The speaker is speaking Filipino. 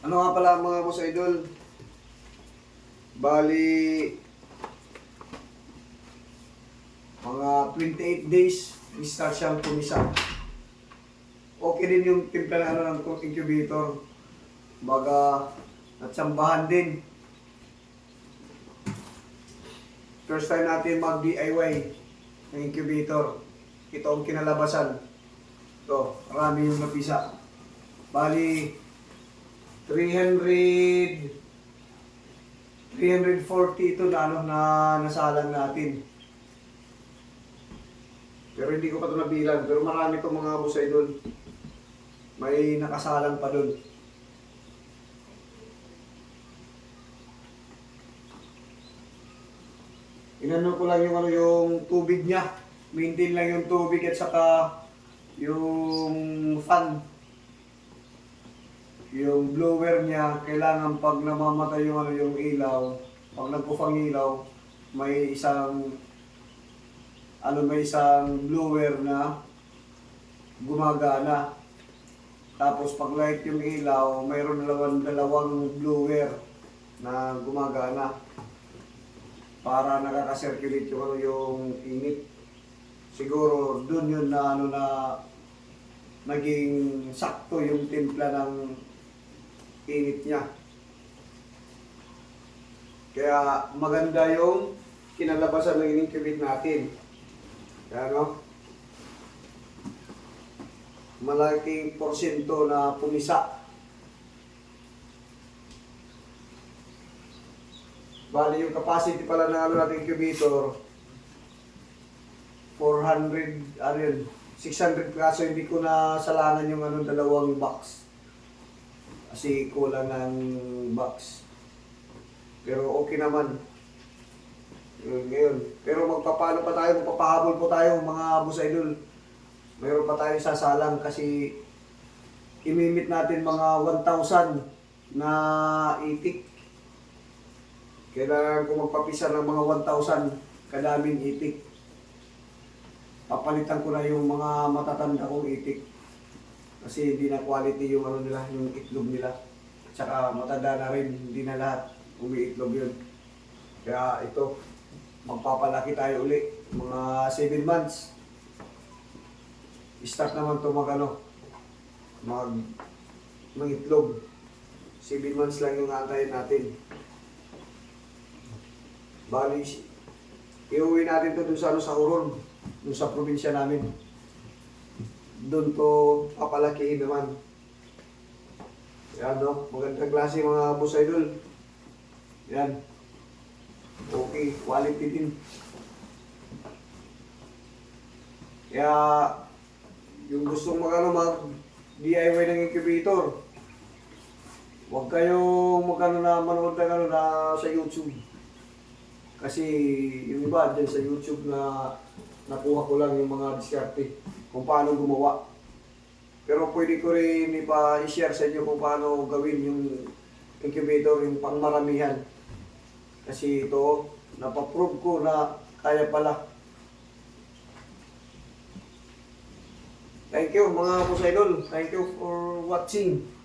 Ano nga pala mga boss idol? Bali, mga 28 days, start siyang pumisa. Okay din yung timpla na ng incubator. Baga, natsambahan din. First time natin mag-DIY ng incubator. Ito ang kinalabasan. Ito, marami yung napisa. Bali, 300 340 ito na ano na nasalang natin. Pero hindi ko pa ito nabilang. Pero marami itong mga busay doon. May nakasalang pa doon. Inano ko lang yung ano yung tubig niya. Maintain lang yung tubig at saka yung fan. Yung blower niya, kailangan pag namamatay yung ano yung ilaw, pag nagpufang ilaw, may isang ano may isang blower na gumagana. Tapos pag light yung ilaw, mayroon dalawang, dalawang blower na gumagana para nakaka-circulate yung ano yung init. Siguro doon yun na ano na naging sakto yung timpla ng init niya. Kaya maganda yung kinalabasan ng in-incubate natin. Kaya no? Malaking porsyento na pumisa. Bali yung capacity pala ng ano natin incubator 400 ano yun 600 kaso hindi ko na salangan yung ano dalawang box kasi kulang ng box pero okay naman ngayon pero magpapano pa tayo magpapahabol po tayo mga boss idol mayroon pa tayong sasalang kasi imimit natin mga 1,000 na itik kailangan ko magpapisa ng mga 1,000 kadaming itik. Papalitan ko na yung mga matatanda kong itik. Kasi hindi na quality yung ano nila, yung itlog nila. At saka matanda na rin, hindi na lahat umiitlog yun. Kaya ito, magpapalaki tayo uli. Mga 7 months. Start naman to mag ano, mag mangitlog. 7 months lang yung antayin natin. Bali, iuwi natin to dun sa, ano, sa Huron, dun sa probinsya namin. Doon to papalakihin naman. Yan no, magandang klase mga boss idol. Yan. Okay, quality din. Kaya, yung gustong mag, ano, mag DIY ng incubator, huwag kayong magano na manood ng ano na sa YouTube. Kasi yung iba dyan sa YouTube na nakuha ko lang yung mga diskarte kung paano gumawa. Pero pwede ko rin ipa i-share sa inyo kung paano gawin yung incubator, yung pangmaramihan. Kasi ito, napaprove ko na kaya pala. Thank you mga boss idol. Thank you for watching.